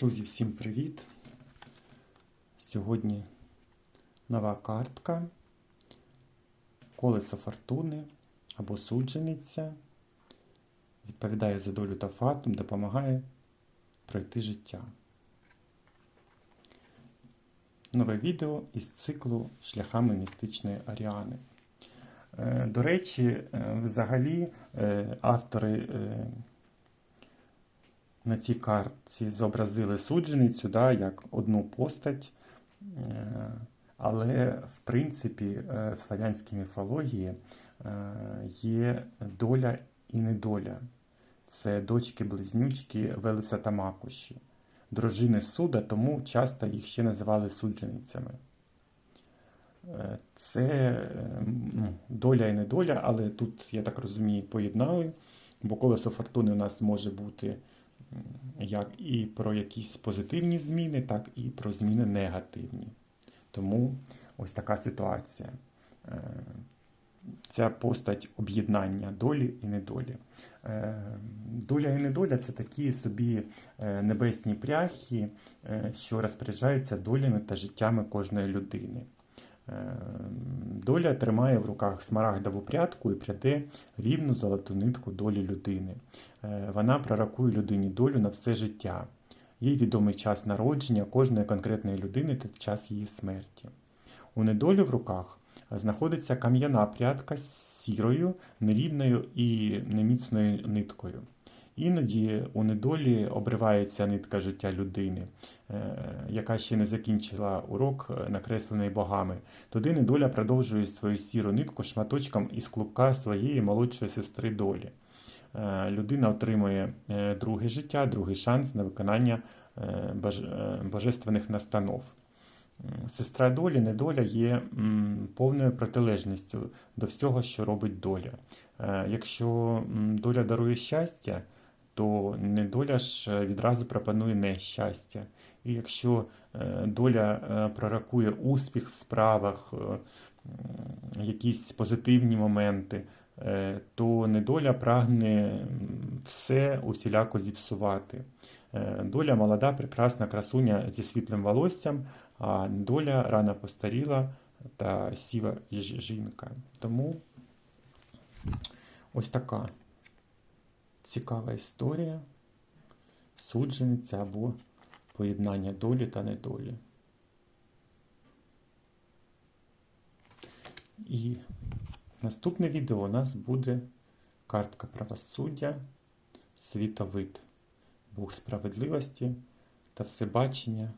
Друзі, всім привіт! Сьогодні нова картка Колесо фортуни або суджениця. Відповідає за долю та фатум, допомагає пройти життя. Нове відео із циклу Шляхами містичної Аріани. Е, До речі, е, взагалі е, автори на цій картці зобразили судженицю да, як одну постать, Е, але в принципі е, в славянській міфології е, є доля і недоля. Це дочки-близнючки Велеса та Макуші, дружини суда, тому часто їх ще називали судженицями. Це доля і недоля, але тут, я так розумію, поєднали, бо колесо фортуни у нас може бути як і про якісь позитивні зміни, так і про зміни негативні. Тому ось така ситуація. Е, Ця постать об'єднання долі і недолі. Е, Доля і недоля це такі собі е, небесні пряхи, що розпоряджаються долями та життями кожної людини. Е, Доля тримає в руках смарагдову прядку і пряде рівну золоту нитку долі людини. Е, Вона пророкує людині долю на все життя. Їй відомий час народження кожної конкретної людини та час її смерті. У недолі в руках знаходиться кам'яна прядка з сірою, нерівною і неміцною ниткою. Іноді у недолі обривається нитка життя людини, е, яка ще не закінчила урок, е, накреслений богами. Туди недоля продовжує свою сіру нитку шматочком із клубка своєї молодшої сестри долі. Е, Людина отримує друге життя, другий шанс на виконання бож- божественних настанов. Сестра долі, недоля є повною протилежністю до всього, що робить доля. Якщо доля дарує щастя, то недоля ж е, відразу пропонує нещастя. І якщо е, доля е, пророкує успіх в справах, якісь позитивні моменти, то недоля прагне все усіляко зіпсувати. Доля молода, прекрасна красуня зі світлим волоссям, а доля рано постаріла та сіва жінка. Тому ось така цікава історія, суджениця або поєднання долі та недолі. І наступне відео у нас буде картка правосуддя, світовид, Бог справедливості та всебачення,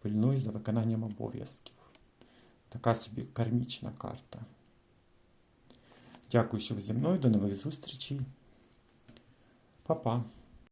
пильнуй за виконанням обов'язків. Така собі кармічна карта. Дякую, що ви зі мною. До нових зустрічей. Pa, pa.